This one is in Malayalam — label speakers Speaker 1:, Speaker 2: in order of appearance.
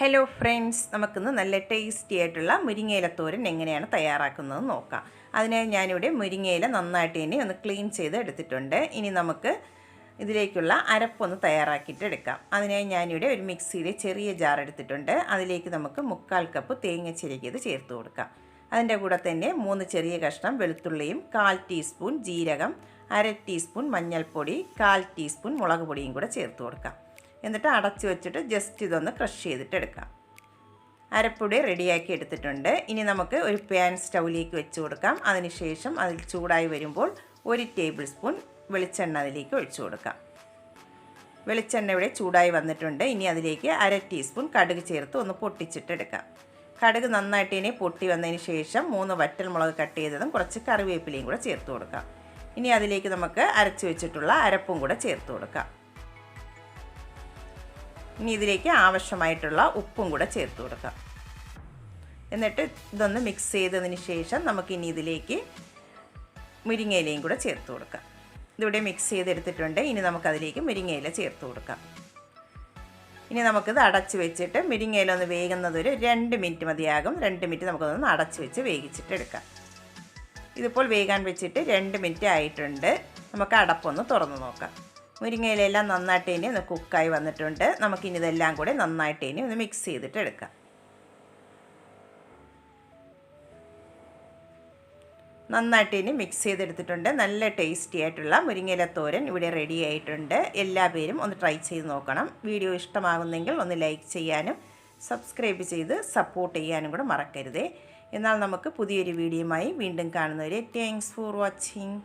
Speaker 1: ഹലോ ഫ്രണ്ട്സ് നമുക്കിന്ന് നല്ല ടേസ്റ്റി ആയിട്ടുള്ള മുരിങ്ങയിലത്തോരൻ എങ്ങനെയാണ് തയ്യാറാക്കുന്നത് നോക്കാം. അതിനായി ഞാനിവിടെ മുരിങ്ങയില നന്നായിട്ട് ഇനി ഒന്ന് ക്ലീൻ ചെയ്ത് എടുത്തിട്ടുണ്ട്. ഇനി നമുക്ക് ഇതിലേക്കുള്ള അരപ്പൊന്ന് തയ്യാറാക്കിയിട്ട് എടുക്കാം. അതിനായി ഞാനിവിടെ ഒരു മിക്സിയിലെ ചെറിയ ജാർ എടുത്തിട്ടുണ്ട്. അതിലേക്ക് നമുക്ക് മുക്കാൽ കപ്പ് തേങ്ങ ചിരകിയത് ചേർത്ത് കൊടുക്കാം. അതിന്റെ കൂടെ തന്നെ മൂന്ന് ചെറിയ കഷ്ണം വെളുത്തുള്ളിയും കാൽ ടീസ്പൂൺ ജീരകം അര ടീസ്പൂൺ മഞ്ഞൾപ്പൊടി കാൽ ടീസ്പൂൺ മുളക് പൊടിയും കൂടെ ചേർത്ത് കൊടുക്കാം. എന്നിട്ട് അടച്ചു വെച്ചിട്ട് ജസ്റ്റ് ഇതൊന്ന് ക്രഷ് ചെയ്തിട്ട് എടുക്കാം. അരപ്പൊടി റെഡിയാക്കി എടുത്തിട്ടുണ്ട്. ഇനി നമുക്ക് ഒരു പാൻ സ്റ്റൗവിലേക്ക് വെച്ച് കൊടുക്കാം. അതിനുശേഷം അതിൽ ചൂടായി വരുമ്പോൾ ഒരു ടേബിൾ സ്പൂൺ വെളിച്ചെണ്ണ അതിലേക്ക് ഒഴിച്ചു കൊടുക്കാം. വെളിച്ചെണ്ണ ഇവിടെ ചൂടായി വന്നിട്ടുണ്ട്. ഇനി അതിലേക്ക് അര ടീസ്പൂൺ കടുക് ചേർത്ത് ഒന്ന് പൊട്ടിച്ചിട്ടെടുക്കാം കടുക് നന്നായിട്ട് ഇനി പൊട്ടി വന്നതിന് ശേഷം മൂന്ന് വറ്റൽ മുളക് കട്ട് ചെയ്തതും കുറച്ച് കറിവേപ്പിലയും കൂടെ ചേർത്ത് കൊടുക്കാം. ഇനി അതിലേക്ക് നമുക്ക് അരച്ച് വെച്ചിട്ടുള്ള അരപ്പും കൂടെ ചേർത്ത് കൊടുക്കാം. ഇനി ഇതിലേക്ക് ആവശ്യമായിട്ടുള്ള ഉപ്പും കൂടെ ചേർത്ത് കൊടുക്കാം. എന്നിട്ട് ഇതൊന്ന് മിക്സ് ചെയ്തതിന് ശേഷം നമുക്കിനി ഇതിലേക്ക് മുരിങ്ങയിലയും കൂടെ ചേർത്ത് കൊടുക്കാം. ഇതിവിടെ മിക്സ് ചെയ്തെടുത്തിട്ടുണ്ട്. ഇനി നമുക്കതിലേക്ക് മുരിങ്ങയില ചേർത്ത് കൊടുക്കാം. ഇനി നമുക്കിത് അടച്ച് വെച്ചിട്ട് മുരിങ്ങയില ഒന്ന് വേകുന്നത് ഒരു രണ്ട് മിനിറ്റ് മതിയാകും. രണ്ട് മിനിറ്റ് നമുക്കതൊന്ന് അടച്ച് വെച്ച് വേവിച്ചിട്ട് എടുക്കാം. ഇതിപ്പോൾ വേകാൻ വെച്ചിട്ട് രണ്ട് മിനിറ്റ് ആയിട്ടുണ്ട്. നമുക്ക് അടപ്പൊന്ന് തുറന്ന് നോക്കാം. മുരിങ്ങയിലെല്ലാം നന്നായിട്ട് ഇനി ഒന്ന് കുക്കായി വന്നിട്ടുണ്ട്. നമുക്കിനി ഇതെല്ലാം കൂടി നന്നായിട്ട് ഇനി ഒന്ന് മിക്സ് ചെയ്തിട്ട് എടുക്കാം. നന്നായിട്ട് ഇനി മിക്സ് ചെയ്തെടുത്തിട്ടുണ്ട്. നല്ല ടേസ്റ്റി ആയിട്ടുള്ള മുരിങ്ങയില തോരൻ ഇവിടെ റെഡി ആയിട്ടുണ്ട്. എല്ലാ പേരും ഒന്ന് ട്രൈ ചെയ്ത് നോക്കണം. വീഡിയോ ഇഷ്ടമാകുന്നെങ്കിൽ ഒന്ന് ലൈക്ക് ചെയ്യാനും സബ്സ്ക്രൈബ് ചെയ്ത് സപ്പോർട്ട് ചെയ്യാനും കൂടെ മറക്കരുതേ. എന്നാൽ നമുക്ക് പുതിയൊരു വീഡിയോയുമായി വീണ്ടും കാണുന്നവരെ താങ്ക്സ് ഫോർ വാച്ചിങ്